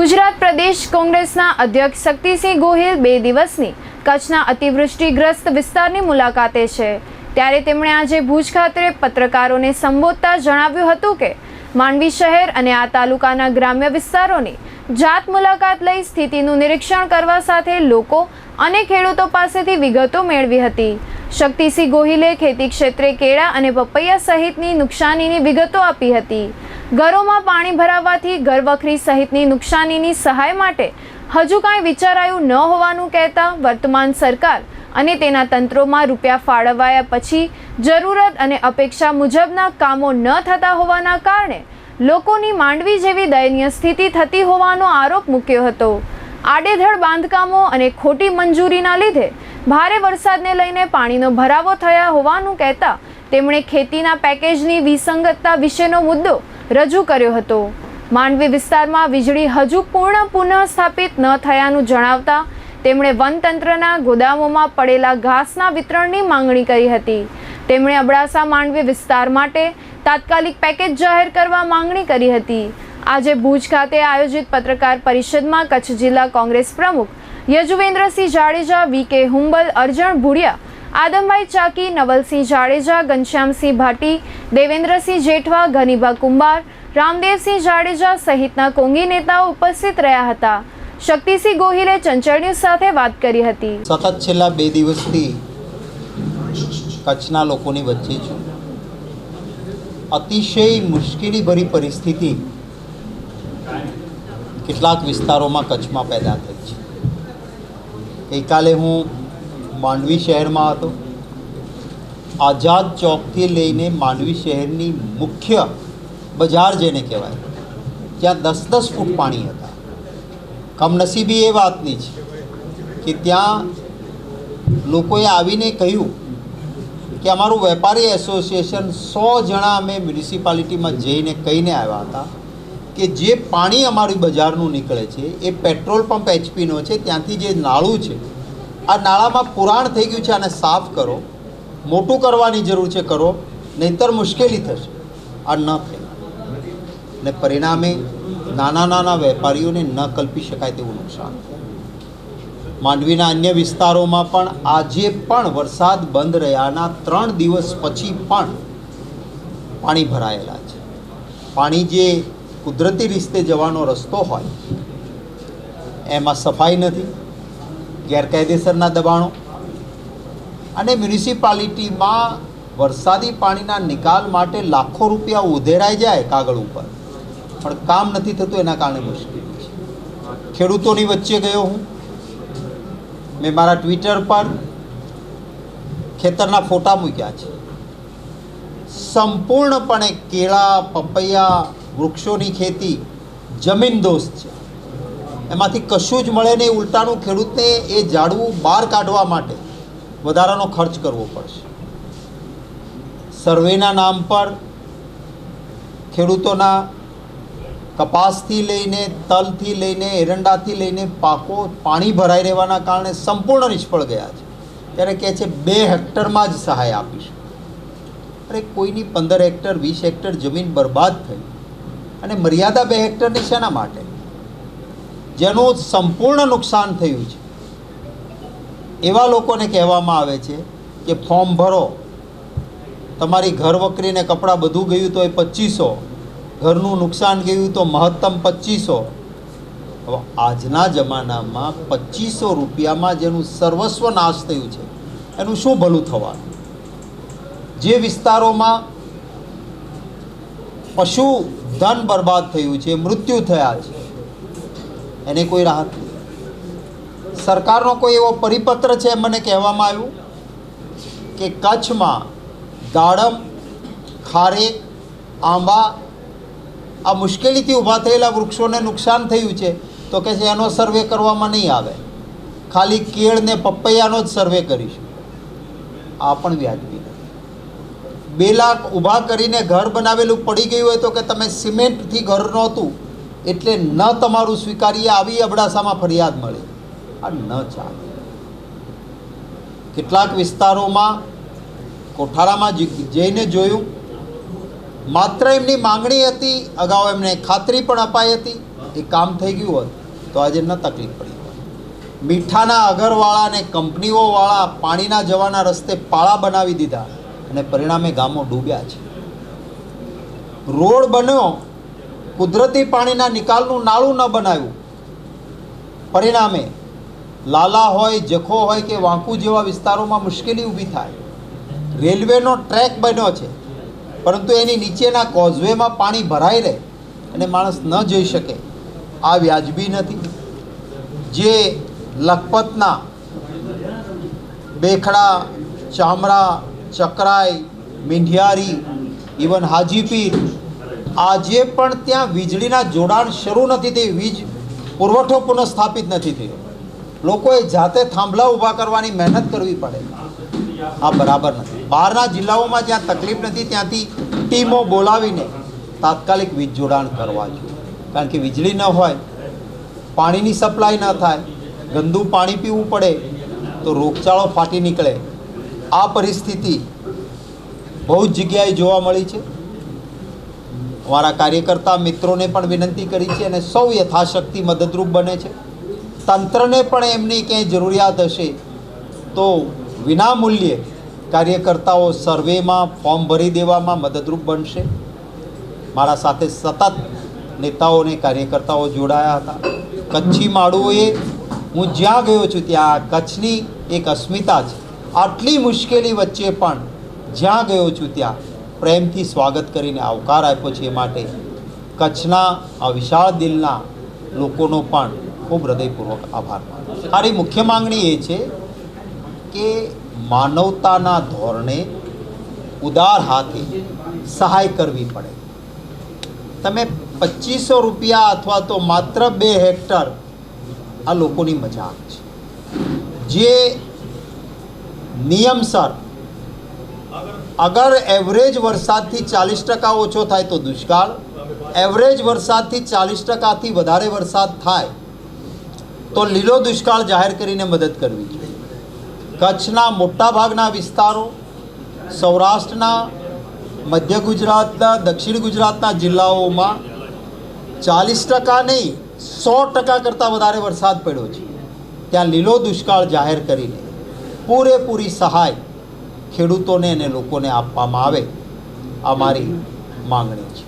ગુજરાત પ્રદેશ કોંગ્રેસના અધ્યક્ષ શક્તિસિંહ ગોહિલ બે દિવસની કચ્છના અતિવૃષ્ટિગ્રસ્ત વિસ્તારની મુલાકાતે છે. ત્યારે તેમણે આજે ભુજ ખાતે પત્રકારોને સંબોધતા જણાવ્યું હતું કે, માંડવી શહેર અને આ તાલુકાના ગ્રામ્ય વિસ્તારોની જાત મુલાકાત લઈ સ્થિતિનું નિરીક્ષણ કરવા સાથે લોકો અને ખેડૂતો પાસેથી વિગતો મેળવી હતી. શક્તિસિંહ ગોહિલે ખેતી ક્ષેત્રે કેળા અને પપૈયા સહિતની નુકસાનીની વિગતો આપી હતી. ઘરોમાં પાણી ભરાવાથી ઘરવખરી સહિતની નુકસાનીની સહાય માટે હજુ કાંઈ વિચારાયું ન હોવાનું કહેતા વર્તમાન સરકાર અને તેના તંત્રોમાં રૂપિયા ફાળવાયા પછી જરૂરત અને અપેક્ષા મુજબના કામો ન થતા હોવાના કારણે લોકોની માંડવી જેવી દયનીય સ્થિતિ થતી હોવાનો આરોપ મૂક્યો હતો. આડેધડ બાંધકામો અને ખોટી મંજૂરીના લીધે ભારે વરસાદને લઈને પાણીનો ભરાવો થયા હોવાનું કહેતા તેમણે ખેતીના પેકેજની વિસંગતતા વિશેનો મુદ્દો રજૂ કર્યો હતો. માંડવી વિસ્તારમાં વીજળી હજુ પૂર્ણ પુનઃ સ્થાપિત ન થયાનું જણાવતા તેમણે વનતંત્રના ગોદામોમાં પડેલા ઘાસના વિતરણની માંગણી કરી હતી. તેમણે અબડાસા માંડવી વિસ્તાર માટે તાત્કાલિક પેકેજ જાહેર કરવા માંગણી કરી હતી. આજે ભુજ ખાતે આયોજિત પત્રકાર પરિષદમાં કચ્છ જિલ્લા કોંગ્રેસ પ્રમુખ યજુવેન્દ્રસિંહ જાડેજા, વી કે હુંબલ, અર્જણ ભુડિયા આદમભાઈ ચાકી, નવલસિંહ જાડેજા, ઘનશ્યામસિંહ ભાટી, દેવેન્દ્રસિંહ જેઠવા ઘનીભા કુંભાર, રામદેવસિંહ જાડેજા સહિતના કોંગી નેતાઓ ઉપસ્થિત રહ્યા હતા. શક્તિસિંહ ગોહિલે ચંચળ ન્યૂઝ સાથે વાત કરી હતી. સતત છેલ્લા બે દિવસથી કચ્છના લોકોની વચ્ચે છું. અતિશય મુશ્કેલીભરી પરિસ્થિતિ કેટલાક વિસ્તારોમાં કચ્છમાં પેદા થઈ છે. ગઈકાલે હું માંડવી શહેરમાં હતો. આઝાદ ચોકથી લઈને માંડવી શહેરની મુખ્ય બજાર જેને કહેવાય, ત્યાં દસ દસ ફૂટ પાણી હતા. કમનસીબી એ વાતની છે કે ત્યાં લોકોએ આવીને કહ્યું કે અમારું વેપારી એસોસિએશન સો જણા અમે મ્યુનિસિપાલિટીમાં જઈને કહીને આવ્યા હતા કે જે પાણી અમારી બજારનું નીકળે છે, એ પેટ્રોલ પંપ એચપીનો છે, ત્યાંથી જે નાળું છે આ નાળામાં પુરાણ થઈ ગયું છે આને સાફ કરો, મોટું કરવાની જરૂર છે કરો, નહીતર મુશ્કેલી થશે. આ ન થઈ ને પરિણામે નાના નાના વેપારીઓને ન કલ્પી શકાય તેવું નુકસાન. માંડવીના અન્ય વિસ્તારોમાં પણ આજે પણ વરસાદ બંધ રહ્યાના ત્રણ દિવસ પછી પણ પાણી ભરાયેલા છે. પાણી જે કુદરતી રીતે જવાનો રસ્તો હોય, એમાં સફાઈ નથી. ગેરકાયદેસરના દબાણો અને મ્યુનિસિપાલિટીમાં વરસાદી પાણીના નિકાલ માટે લાખો રૂપિયા ઉધેરાઈ જાય કાગળ ઉપર. પણ કામ નથી થતું, એના કારણે મુશ્કેલી છે. ખેડૂતોની વચ્ચે ગયો હું. મેં મારા ટ્વિટર પર ખેતરના ફોટા મૂક્યા છે. સંપૂર્ણપણે કેળા, પપૈયા, વૃક્ષોની ખેતી જમીન દોસ્ત છે. એમાંથી કશું જ મળે નહીં, ઉલટાનું ખેડૂતને એ ઝાડવું બહાર કાઢવા માટે વધારાનો ખર્ચ કરવો પડશે. સર્વેના નામ પર ખેડૂતોના કપાસથી લઈને, તલથી લઈને, એરંડાથી લઈને પાકો પાણી ભરાઈ રહેવાના કારણે સંપૂર્ણ નિષ્ફળ ગયા છે. ત્યારે કહે છે, બે હેક્ટરમાં જ સહાય આપીશ. અરે, કોઈની પંદર હેક્ટર, વીસ હેક્ટર જમીન બરબાદ થઈ. અને મર્યાદા બે હેક્ટરની શેના માટે? જેનું સંપૂર્ણ નુકસાન થયું છે. એવા લોકોને કહેવામાં આવે છે કે ફોર્મ ભરો. તમારી ઘર વકરીને કપડાં બધું ગયું તો એ પચીસો ઘરનું નુકસાન ગયું તો મહત્તમ પચીસો હવે આજના જમાનામાં પચીસો રૂપિયામાં જેનું સર્વસ્વ નાશ થયું છે. એનું શું ભલું થવાનું? જે વિસ્તારોમાં પશુ ધન બરબાદ થયું છે, મૃત્યુ થયા છે એને કોઈ રાહત નહીં. સરકારનો કોઈ એવો પરિપત્ર છે મને કહેવામાં આવ્યું કે કચ્છમાં દાડમ ખારેક આંબા આ મુશ્કેલીથી ઊભા થયેલા વૃક્ષોને નુકસાન થયું છે તો કે છે એનો સર્વે કરવામાં નહીં આવે. ખાલી કેળ ને પપૈયાનો જ સર્વે કરીશું. આ પણ વ્યાજબી બે લાખ ઊભા કરીને ઘર બનાવેલું પડી ગયું હોય તો કે તમે સિમેન્ટથી ઘર નહોતું એટલે ન તમારું સ્વીકારીએ, આવી અબડાસામાં ફરિયાદ મળી. આ ન ચાલે. કેટલાક વિસ્તારોમાં કોઠારામાં જઈને જોયું. માત્ર એમની માંગણી હતી, અગાઉ એમને ખાતરી પણ અપાઈ હતી. એ કામ થઈ ગયું હોત, તો આજે ન તકલીફ પડી મીઠાના અગરવાળા અને કંપનીઓવાળા પાણીના જવાના રસ્તે પાળા બનાવી દીધા અને પરિણામે ગામો ડૂબ્યા છે. રોડ બન્યો કુદરતી પાણીના નિકાલનું નાળું ન બનાવ્યું. પરિણામે લાલા હોય, જખો હોય કે વાંકુ જેવા વિસ્તારોમાં મુશ્કેલી ઊભી થાય. રેલવેનો ટ્રેક બન્યો છે, પરંતુ એની નીચેના કોઝવેમાં પાણી ભરાઈ રહે અને માણસ ન જઈ શકે. આ વ્યાજબી નથી. જે લખપતના બેખડા, ચામડા, ચકરાઈ, મીંઢિયારી, ઇવન હાજીપીર આજે પણ ત્યાં વીજળીના જોડાણ શરૂ નથી થઈ વીજ પુરવઠો પુનઃસ્થાપિત નથી થયો. લોકોએ જાતે થાંભલા ઊભા કરવાની મહેનત કરવી પડે. આ બરાબર નથી. બહારના જિલ્લાઓમાં જ્યાં તકલીફ નથી, ત્યાંથી ટીમો બોલાવીને તાત્કાલિક વીજ જોડાણ કરવા જોઈએ. કારણ કે વીજળી ન હોય, પાણીની સપ્લાય ન થાય, ગંદુ પાણી પીવું પડે, તો રોગચાળો ફાટી નીકળે. આ પરિસ્થિતિ બહુ જ જગ્યાએ જોવા મળી છે. અમારા કાર્યકર્તા મિત્રોને પણ વિનંતી કરી છે અને સૌ યથાશક્તિ મદદરૂપ બને છે. તંત્રને પણ એમની ક્યાંય જરૂરિયાત હશે તો વિનામૂલ્યે કાર્યકર્તાઓ સર્વેમાં ફોર્મ ભરી દેવામાં મદદરૂપ બનશે. મારા સાથે સતત નેતાઓ અને કાર્યકર્તાઓ જોડાયા હતા. કચ્છી માળુઓએ હું જ્યાં ગયો છું ત્યાં કચ્છની એક અસ્મિતા છે. આટલી મુશ્કેલી વચ્ચે પણ જ્યાં ગયો છું ત્યાં પ્રેમથી સ્વાગત કરીને આવકાર આપ્યો છે એ માટે કચ્છના આ વિશાળ દિલના લોકોનો પણ ખૂબ હૃદયપૂર્વક આભાર મારી મુખ્ય માંગણી એ છે કે માનવતાના ધોરણે ઉદાર હાથે સહાય કરવી પડે. તમે પચીસો રૂપિયા અથવા તો માત્ર બે હેક્ટર આ લોકોની મજાક છે. જે નિયમસર અગર એવરેજ વરસાદથી ચાલીસ ટકા ઓછો થાય તો દુષ્કાળ. એવરેજ વરસાદથી ચાલીસ ટકાથી વધારે વરસાદ થાય તો લીલો દુષ્કાળ જાહેર કરીને મદદ કરવી જોઈએ. કચ્છના મોટાભાગના વિસ્તારો, સૌરાષ્ટ્રના, મધ્ય ગુજરાતના, દક્ષિણ ગુજરાતના જિલ્લાઓમાં ચાલીસ ટકા નહીં, સો ટકા કરતાં વધારે વરસાદ પડ્યો છે. ત્યાં લીલો દુષ્કાળ જાહેર કરીને પૂરેપૂરી સહાય ખેડૂતોને અને લોકોને આપવામાં આવે આ મારી માંગણી છે.